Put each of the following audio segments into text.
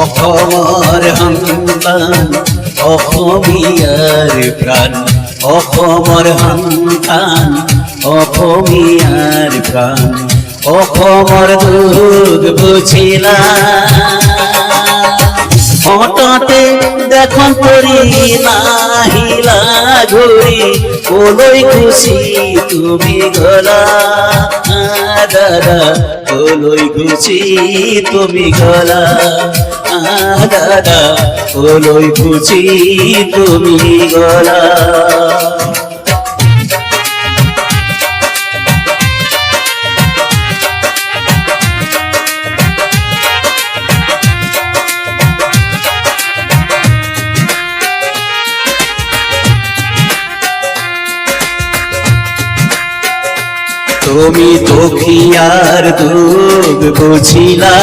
অসমর সন্তান অসমীয়াৰ প্ৰাণ অসমৰ সন্তান অসমীয়াৰ প্ৰাণ অসমৰ দুখ বুজিলা হঠাতে দেখন পৰি নাহিলা ঘূৰি কলৈ গুচি তুমি গলা। দাদা কলৈ গুচি তুমি গলা। দাদা কলৈ গুচি তুমি গলা। তুমি দুখিয়ার দুঃখ বুঝিলা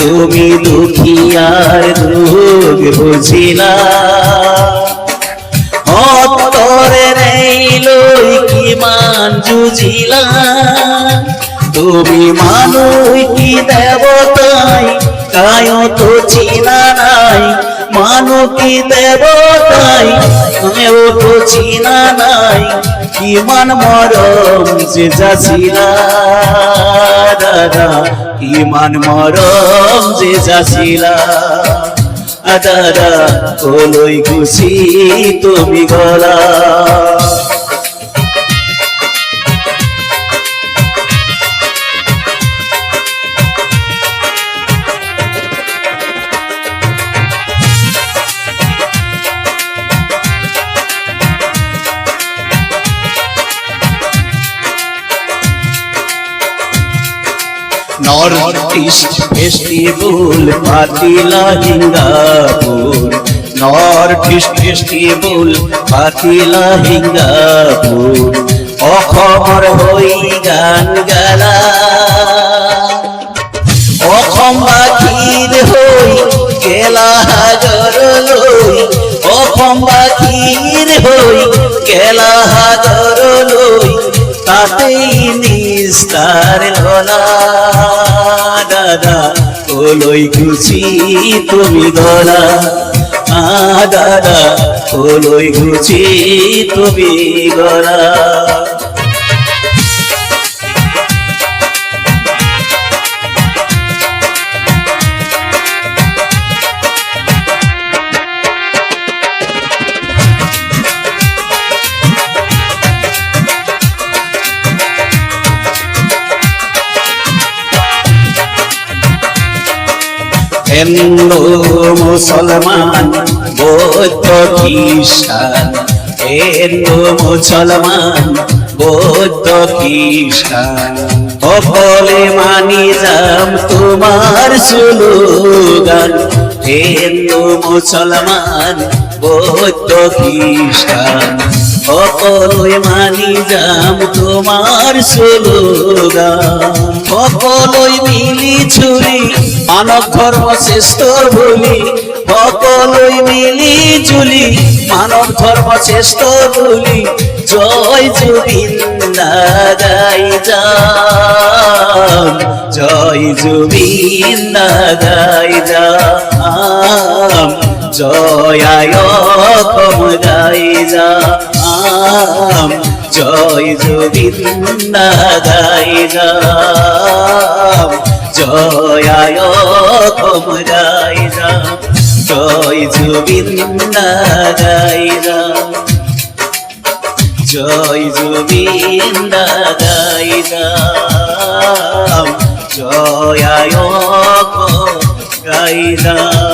তুমি দুখিয়ার দুঃখ বুঝিলা। হতর নেই লই কিমান যুজিলা। তুমি মানুষ কি দেবতাই? কায় তো চিনা নাই। মানু কি দেবতাই? কায় তো চিনা নাই। কিমান মরম যে যাচিলা। দাদা কিমান মরম যে যাচিলা। আদারা কলৈ গুচি তুমি গলা। নর্থ ইস্ট ফেস্টিভ্যাল পাতিলা হিঙ্গাপুর। নর্থ ইস্ট ফেস্টিভ্যাল পাতিলা হিঙ্গাপুর। অসমৰ হৈ গান গালা। অসমবাসীৰ হৈ গেলা সাগৰলৈ অসমবাসীৰ হৈ গেলা সাগৰলৈ তাতেই নিস্তার গলা দাদা ওলই খুশি তুমি গলা। আ দাদা ওলই খুশি তুমি গলা। হিন্দু, মুসলমান, বৌদ্ধ, খ্রিস্টান। হিন্দু, মুসলমান, বৌদ্ধ, খ্রিস্টান। সকলে মানি যাম তোমার সুলুগান। হিন্দু, মুসলমান, বৌদ্ধ, খ্রিস্টান। সকলে মানি যাম তোমার সুলুগান। সকলৈ মিলি চুৰি মানৱ ধৰ্ম শ্ৰেষ্ঠ বুলি। সকলৈ মিলি জুলি মানৱ ধৰ্ম শ্ৰেষ্ঠ বুলি। জয় জুবিন দা গাই জয় জুবিন গাই যাম জয় আয় অসম গাই যাম জয় জুবিন দা গাই যাম জয় আয় অসম যাম জয় জুবিন দা গাই যাম জয় জুবিন দা গাই যাম জয় আয় গাই যাম